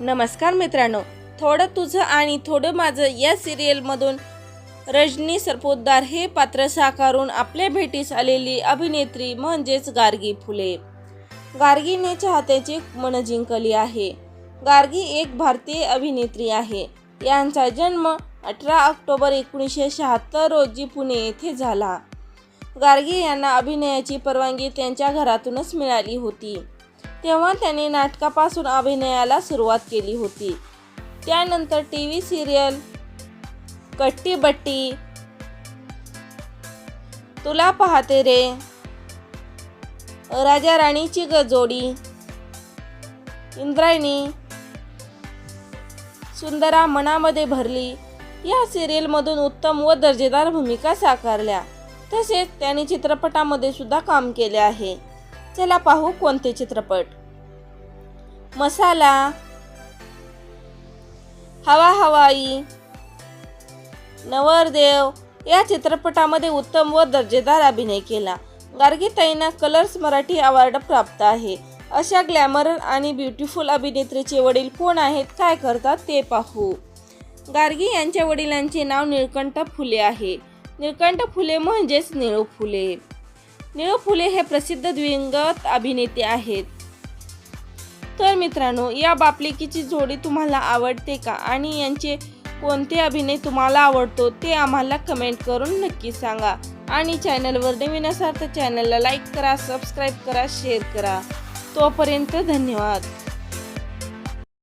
नमस्कार मित्रांनो थोडं तुझं आणि थोडं माझं या सिरियलमधून रजनी सरपोतदार हे पात्र साकारून आपल्या भेटीस आलेली अभिनेत्री म्हणजेच गार्गी फुले. गार्गीने चाहत्याची मन जिंकली आहे. गार्गी एक भारतीय अभिनेत्री आहे. यांचा जन्म अठरा ऑक्टोबर एकोणीसशे शहात्तर रोजी पुणे येथे झाला. गार्गी यांना अभिनयाची परवानगी त्यांच्या घरातूनच मिळाली होती. तेव्हा त्यांनी नाटकापासून अभिनयाला सुरुवात केली होती. त्यानंतर टी व्ही सिरियल कट्टी बट्टी तुला पाहते रे राजा राणीची ग जोडी इंद्रायणी सुंदरा मनामध्ये भरली. या सिरियलमधून उत्तम व दर्जेदार भूमिका साकारल्या. तसेच त्यांनी चित्रपटामध्ये सुद्धा काम केले आहे. चला पाहू कोणते चित्रपट. मसाला हवा हवाई नवरदेव या चित्रपटामध्ये उत्तम व दर्जेदार अभिनय केला. गार्गीताईंना कलर्स मराठी अवॉर्ड प्राप्त आहे. अशा ग्लॅमर आणि ब्युटिफुल अभिनेत्रीचे वडील कोण आहेत काय करतात ते पाहू. गार्गी यांच्या वडिलांचे नाव निळकंठ फुले आहे. निळकंठ फुले म्हणजेच निळू फुले. निळू फुले हे प्रसिद्ध द्विंगत अभिनेते आहेत. तर मित्रांनो या बापलेकीची जोडी तुम्हाला आवडते का? आणि यांचे कोणते अभिनय तुम्हाला आवडतो ते आम्हाला कमेंट करून नक्की सांगा. आणि चॅनलवर नवीन असाल तर चॅनलला लाईक करा सबस्क्राईब करा शेअर करा. तोपर्यंत धन्यवाद.